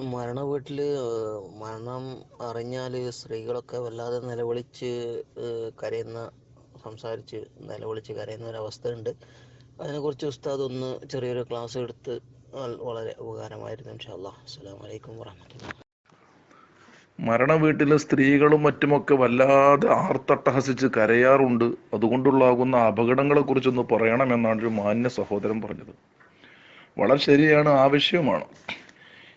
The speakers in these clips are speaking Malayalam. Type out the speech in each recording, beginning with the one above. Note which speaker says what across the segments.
Speaker 1: മരണ വീട്ടിൽ മരണം അറിഞ്ഞാൽ സ്ത്രീകളൊക്കെ വല്ലാതെ നിലവിളിച്ച് കരയുന്ന സംസാരിച്ച് നിലവിളിച്ച് കരയുന്ന ഒരവസ്ഥ ഉണ്ട് അതിനെക്കുറിച്ച് ഉസ്താദ് ഒന്ന് ചെറിയൊരു ക്ലാസ് എടുത്ത് വളരെ ഉപകാരമായിരുന്നു ഇൻഷാല്ലാ അസ്സാം അലൈക്കും വറഹമത്തുള്ള
Speaker 2: മരണ വീട്ടിലെ സ്ത്രീകളും മറ്റുമൊക്കെ വല്ലാതെ ആർത്തട്ടഹസിച്ച് കരയാറുണ്ട്. അതുകൊണ്ടുള്ളാകുന്ന അപകടങ്ങളെ കുറിച്ചൊന്ന് പറയണമെന്നാണ് ഒരു മാന്യ സഹോദരൻ പറഞ്ഞത്. വളരെ ശരിയാണ് ആവശ്യവുമാണ്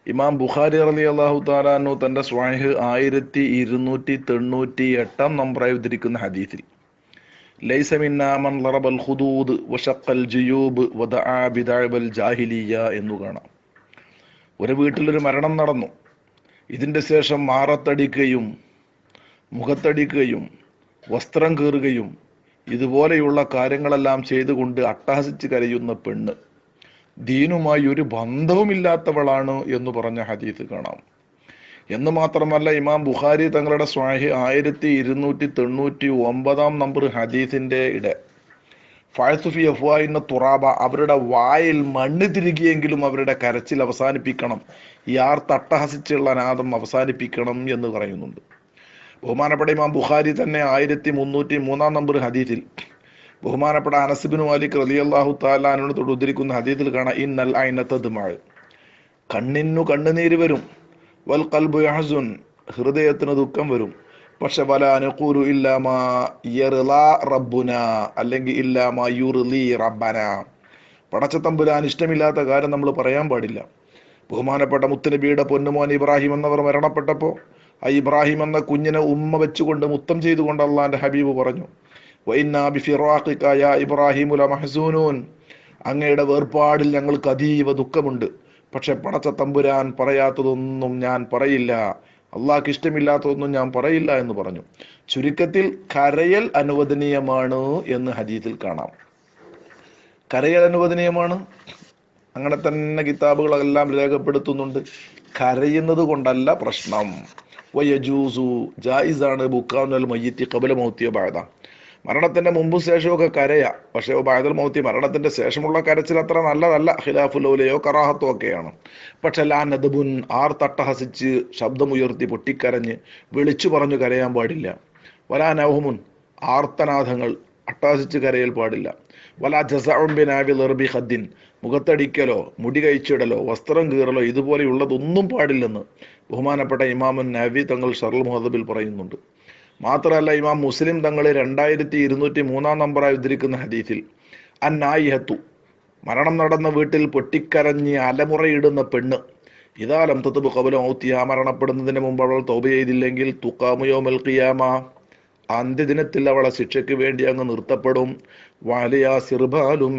Speaker 2: ഇമാം ബുഖാരി അലി അള്ളാഹു താലാനു തന്റെ സ്വാഹ് ആയിരത്തി ഇരുന്നൂറ്റി തൊണ്ണൂറ്റി എട്ടാം നമ്പറായി ഉദ്ധരിക്കുന്ന ഹദീസിൽ ലൈസ ലറബൽ ജിയൂബ് എന്നു കാണാം. ഒരു വീട്ടിലൊരു മരണം നടന്നു. ഇതിന്റെ ശേഷം മാറത്തടിക്കുകയും മുഖത്തടിക്കുകയും വസ്ത്രം കീറുകയും ഇതുപോലെയുള്ള കാര്യങ്ങളെല്ലാം ചെയ്തുകൊണ്ട് അട്ടഹസിച്ച് കരയുന്ന പെണ്ണ്. ദീനുമായി ഒരു ബന്ധവുമില്ലാത്തവളാണ് എന്ന് പറഞ്ഞ ഹദീത്ത് കാണാം. എന്ന് മാത്രമല്ല ഇമാം ബുഖാരി തങ്ങളുടെ സ്വാഹി ആയിരത്തി ഇരുന്നൂറ്റി തൊണ്ണൂറ്റി ഒമ്പതാം നമ്പർ ഹദീസിന്റെ ഇടെ. ഫാസുഫി അഫ്വായിന്ന തുറാബ അവരുടെ വായിൽ മണ്ണ് തിരികിയെങ്കിലും അവരുടെ കരച്ചിൽ അവസാനിപ്പിക്കണം. യാർ തട്ടഹസിച്ചുള്ള നാദം അവസാനിപ്പിക്കണം എന്ന് പറയുന്നുണ്ട്. ബഹുമാനപ്പെട്ട ഇമാം ബുഖാരി തന്നെ ആയിരത്തി മുന്നൂറ്റി മൂന്നാം നമ്പർ ഹദീസിൽ ബഹുമാനപ്പെട്ട അനസിബിൻ മാലിക് റലിയല്ലാഹു താലാനോട് ഉദ്ധരിക്കുന്ന ഹദീസിൽ കാണാം ഇന്നൽ കണ്ണിനു കണ്ണുനീര് വരും വൽ കൽബു യഹ്സുൻ ഹൃദയത്തിന് ദുഃഖം വരും. പക്ഷെ വല അനുകൂലു ഇല്ലാമാ റബ്ബുന അല്ലെങ്കിൽ ഇല്ലാമാ യുർലി റബ്ബന. പടച്ചത്തമ്പുരാൻ ഇഷ്ടമില്ലാത്ത കാര്യം നമ്മൾ പറയാൻ പാടില്ല. ബഹുമാനപ്പെട്ട മുത്തനബിയുടെ പൊന്നുമോൻ ഇബ്രാഹിം എന്നവർ മരണപ്പെട്ടപ്പോൾ ആ ഇബ്രാഹിം എന്ന കുഞ്ഞിനെ ഉമ്മ വെച്ചുകൊണ്ട് മുത്തം ചെയ്തുകൊണ്ട് അള്ളാന്റെ ഹബീബ് പറഞ്ഞു അങ്ങയുടെ വേർപാടിൽ ഞങ്ങൾക്ക് അതീവ ദുഃഖമുണ്ട്. പക്ഷെ പണച്ച തമ്പുരാൻ പറയാത്തതൊന്നും ഞാൻ പറയില്ല. അള്ളാഹ്ക്ക് ഇഷ്ടമില്ലാത്തതൊന്നും ഞാൻ പറയില്ല എന്ന് പറഞ്ഞു. ചുരുക്കത്തിൽ കരയൽ അനുവദനീയമാണ് എന്ന് ഹദീസിൽ കാണാം. കരയൽ അനുവദനീയമാണ്. അങ്ങനെ തന്നെ കിതാബുകളെല്ലാം രേഖപ്പെടുത്തുന്നുണ്ട്. കരയുന്നത് കൊണ്ടല്ല പ്രശ്നം. വയജൂസു ജായിസാണ് ബുക്കാനുൽ മയ്യത്തി കബല മൗത്തിയ ബാധ മരണത്തിന്റെ മുമ്പും ശേഷമൊക്കെ കരയാ. പക്ഷേ ബാദൽ മൗത്തി മരണത്തിന്റെ ശേഷമുള്ള കരച്ചിൽ അത്ര നല്ലതല്ല. ഖിലാഫുലൗലയോ കറാഹത്തോ ഒക്കെയാണ്. പക്ഷെ ലാ നദബുൻ ആർ തട്ടഹസിച്ച് ശബ്ദമുയർത്തി പൊട്ടിക്കരഞ്ഞ് വിളിച്ചു പറഞ്ഞു കരയാൻ പാടില്ല. വലാ നൗഹുമുൻ ആർത്തനാഥങ്ങൾ അട്ടഹസിച്ച് കരയൽ പാടില്ല. വലാ ജസാബിനാബി ലെർബി ഹദ്ദിൻ മുഖത്തടിക്കലോ മുടി കഴിച്ചിടലോ വസ്ത്രം കീറലോ ഇതുപോലെയുള്ളതൊന്നും പാടില്ലെന്ന് ബഹുമാനപ്പെട്ട ഇമാമുൻ നാവി തങ്ങൾ ഷർൽ മുഹദബിൽ പറയുന്നുണ്ട്. മാത്രമല്ല ഇമാം മുസ്ലിം തങ്ങളെ രണ്ടായിരത്തി ഇരുന്നൂറ്റി മൂന്നാം നമ്പറായി ഉദ്ധരിക്കുന്ന ഹദീസിൽ അന്നായിഹത്തു മരണം നടന്ന വീട്ടിൽ പൊട്ടിക്കരഞ്ഞ് അലമുറയിടുന്ന പെണ്ണ് ഇതാലം തത്തുബ് കബലം ഔത്തിയ മരണപ്പെടുന്നതിന് മുമ്പ് അവൾ തൗബ ചെയ്തില്ലെങ്കിൽ തുക്കാമുയോ മൽക്കിയാമ അന്ത്യദിനത്തിൽ അവളെ ശിക്ഷയ്ക്ക് വേണ്ടി അങ്ങ് നിർത്തപ്പെടും. വാലിയ സിർബാലും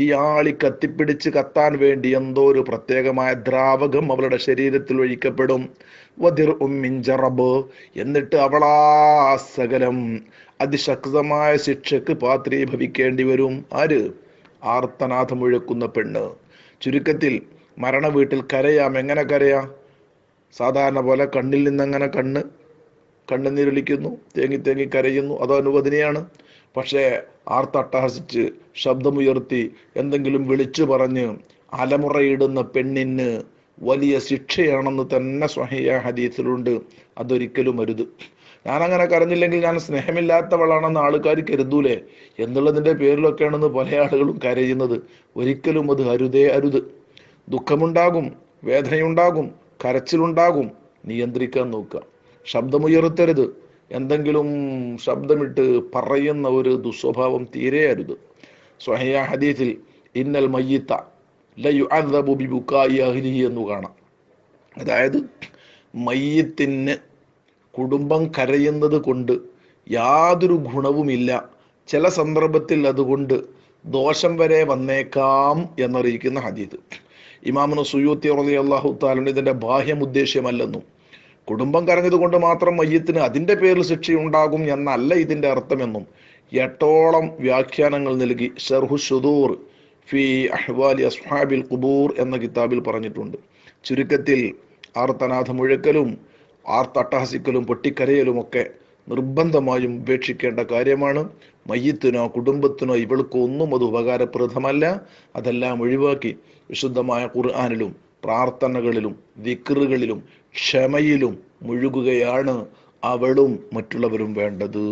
Speaker 2: തീയാളി കത്തിപ്പിടിച്ച് കത്താൻ വേണ്ടി എന്തോ ഒരു പ്രത്യേകമായ ദ്രാവകം അവളുടെ ശരീരത്തിൽ ഒഴിക്കപ്പെടും. വതിർ ഉമ്മിഞ്ചറബ് എന്നിട്ട് അവളാ സകലം അതിശക്തമായ ശിക്ഷക്ക് പാത്രീഭവിക്കേണ്ടി വരും. ആര്? ആർത്തനാഥം മുഴക്കുന്ന പെണ്ണ്. ചുരുക്കത്തിൽ മരണ വീട്ടിൽ കരയാം. എങ്ങനെ കരയാം? സാധാരണ പോലെ കണ്ണിൽ നിന്നങ്ങനെ കണ്ണ്? കണ്ണുനീരൊലിക്കുന്നു തേങ്ങി തേങ്ങി കരയുന്നു. അത് അനുവദനീയാണ്? പക്ഷേ ആർത്തട്ടഹസിച്ച് ശബ്ദമുയർത്തി എന്തെങ്കിലും വിളിച്ചു പറഞ്ഞ് അലമുറയിടുന്ന പെണ്ണിന് വലിയ ശിക്ഷയാണെന്ന് തന്നെ സ്വഹിയ ഹദീസിലുണ്ട്. അതൊരിക്കലും അരുത്. ഞാനങ്ങനെ കരഞ്ഞില്ലെങ്കിൽ ഞാൻ സ്നേഹമില്ലാത്തവളാണെന്ന് ആൾക്കാർ കരുതൂലേ? എന്നുള്ളതിന്റെ പേരിലൊക്കെയാണെന്ന് പല ആളുകളും കരയുന്നത്. ഒരിക്കലും അത് അരുതേ അരുത്. ദുഃഖമുണ്ടാകും വേദനയുണ്ടാകും കരച്ചിലുണ്ടാകും. നിയന്ത്രിക്കാൻ നോക്കുക. ശബ്ദമുയർത്തരുത്. എന്തെങ്കിലും ശബ്ദമിട്ട് പറയുന്ന ഒരു ദുസ്വഭാവം തീരെ അരുത് സ്വഹയ ഹദീസിൽ ഇന്നൽ മയ്യത്ത ലയുഅദ്ദബു ബുക്കായി അഹ്ലിഹി എന്ന് കാണാം. അതായത് മയ്യത്തിന് കുടുംബം കരയുന്നത് കൊണ്ട് യാതൊരു ഗുണവുമില്ല. ചില സന്ദർഭത്തിൽ അതുകൊണ്ട് ദോഷം വരെ വന്നേക്കാം എന്നറിയിക്കുന്ന ഹദീത് ഇമാമുന സുയൂത്തി അള്ളാഹു താലൻ ഇതിന്റെ ബാഹ്യം ഉദ്ദേശ്യമല്ലെന്നും കുടുംബം കരഞ്ഞത് കൊണ്ട് മാത്രം മയ്യത്തിന് അതിന്റെ പേരിൽ ശിക്ഷയുണ്ടാകും എന്നല്ല ഇതിന്റെ അർത്ഥമെന്നും എട്ടോളം വ്യാഖ്യാനങ്ങൾ നൽകി ഷർഹു ഷുദൂർ ഫി അഹ്വാലി അസ്ഹാബിൽ കുബൂർ എന്ന കിതാബിൽ പറഞ്ഞിട്ടുണ്ട്. ചുരുക്കത്തിൽ ആർത്തനാഥ മുഴക്കലും ആർത്തട്ടഹസിക്കലും പൊട്ടിക്കരയലുമൊക്കെ നിർബന്ധമായും ഉപേക്ഷിക്കേണ്ട കാര്യമാണ്. മയ്യത്തിനോ കുടുംബത്തിനോ ഇവൾക്കോ ഒന്നും അത് ഉപകാരപ്രദമല്ല. അതെല്ലാം ഒഴിവാക്കി വിശുദ്ധമായ ഖുർആാനിലും പ്രാർത്ഥനകളിലും വിക്രുകളിലും ക്ഷമയിലും മുഴുകുകയാണ് അവളും മറ്റുള്ളവരും വേണ്ടത്.